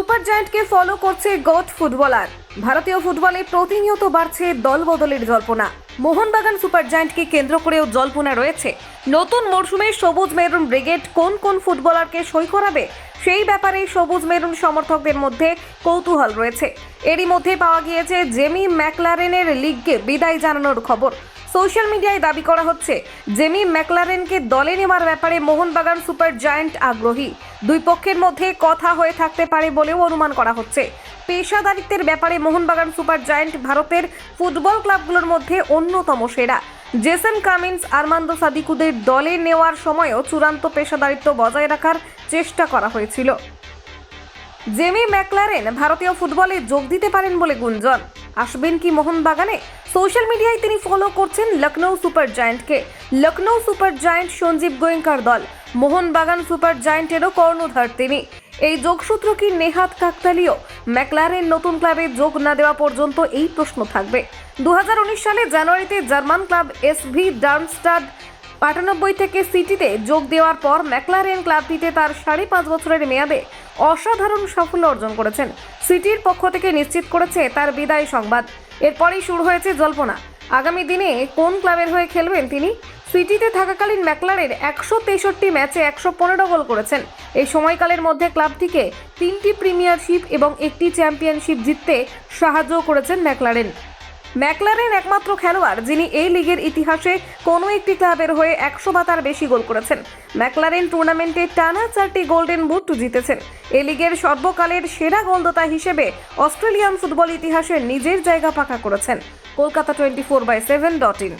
Super জায়ান্টকে follow করছে গট ফুটবলার। ভারতীয় ফুটবলে প্রতিনিয়ত বাড়ছে দল বদলের জল্পনা। মোহনবাগান সুপার জায়ান্টকে কেন্দ্র করেও জল্পনা রয়েছে। নতুন মরশুমে সবুজ মেরুন ব্রিগেড কোন কোন ফুটবলারকে সই করাবে, সেই ব্যাপারে সবুজ মেরুন সমর্থকদের মধ্যে কৌতূহল রয়েছে। এরই মধ্যে পাওয়া গিয়েছে জেমি ম্যাকলারেনের লিগকে বিদায় জানানোর খবর। সোশ্যাল মিডিয়ায় দাবি করা হচ্ছে, জেমি ম্যাকলারেনকে দলে নেওয়ার ব্যাপারে মোহনবাগান সুপার জায়ান্ট আগ্রহী। দুই পক্ষের মধ্যে কথা হয়ে থাকতে পারে বলেও অনুমান করা হচ্ছে। পেশাদারিত্বের ব্যাপারে মোহনবাগান সুপার জায়ান্ট ভারতের ফুটবল ক্লাবগুলোর মধ্যে অন্যতম সেরা। জেসন কামিন্স, আরমান্দো সাদিকুদের দলে নেওয়ার সময়ও চূড়ান্ত পেশাদারিত্ব বজায় রাখার চেষ্টা করা হয়েছিল। জেমি ম্যাকলারেন ভারতীয় ফুটবলে যোগ দিতে পারেন বলে গুঞ্জন। আসবেন কি মোহনবাগানে? সোশ্যাল মিডিয়ায় তিনি ফলো করছেন লখনৌ সুপার জায়ান্টকে লখনৌ সুপার জায়ান্ট সঞ্জীব গোয়েঙ্কার দল। মোহনবাগান সুপার জায়ান্টেরও কর্ণধার তিনি। এই যোগসূত্র কি নেহাত কাকতালীয়? ম্যাকলারের নতুন ক্লাবে যোগ না দেওয়া পর্যন্ত এই প্রশ্ন থাকবে। দু হাজার উনিশ সালে জানুয়ারিতে জার্মান ক্লাব এসভি ডার্মস্টাড আটানব্বই থেকে সিটিতে যোগ দেওয়ার পর ম্যাকলারেন ক্লাবটিতে তার সাড়ে পাঁচ বছরের মেয়াদে অসাধারণ সাফল্য অর্জন করেছেন। সিটির পক্ষ থেকে নিশ্চিত করেছে তার বিদায় সংবাদ। এরপরেই শুরু হয়েছে জল্পনা। আগামী দিনে কোন ক্লাবের হয়ে খেলবেন তিনি? সিটিতে থাকাকালীন ম্যাকলারের একশো তেষট্টি ম্যাচে একশো পনেরো গোল করেছেন। এই সময়কালের মধ্যে ক্লাবটিকে তিনটি প্রিমিয়ারশিপ এবং একটি চ্যাম্পিয়নশিপ জিততে সাহায্য করেছেন ম্যাকলারেন। ম্যাকলারেন একমাত্র খেলোয়াড়, যিনি এই লিগের ইতিহাসে কোনো একটি ক্লাবের হয়ে একশো বা তার বেশি গোল করেছেন। ম্যাকলারেন টুর্নামেন্টে টানা চারটি গোল্ডেন বুট জিতেছেন। এ লিগের সর্বকালের সেরা গোলদাতা হিসেবে অস্ট্রেলিয়ান ফুটবল ইতিহাসে নিজের জায়গা পাকা করেছেন। Kolkata twenty four by seven dot in.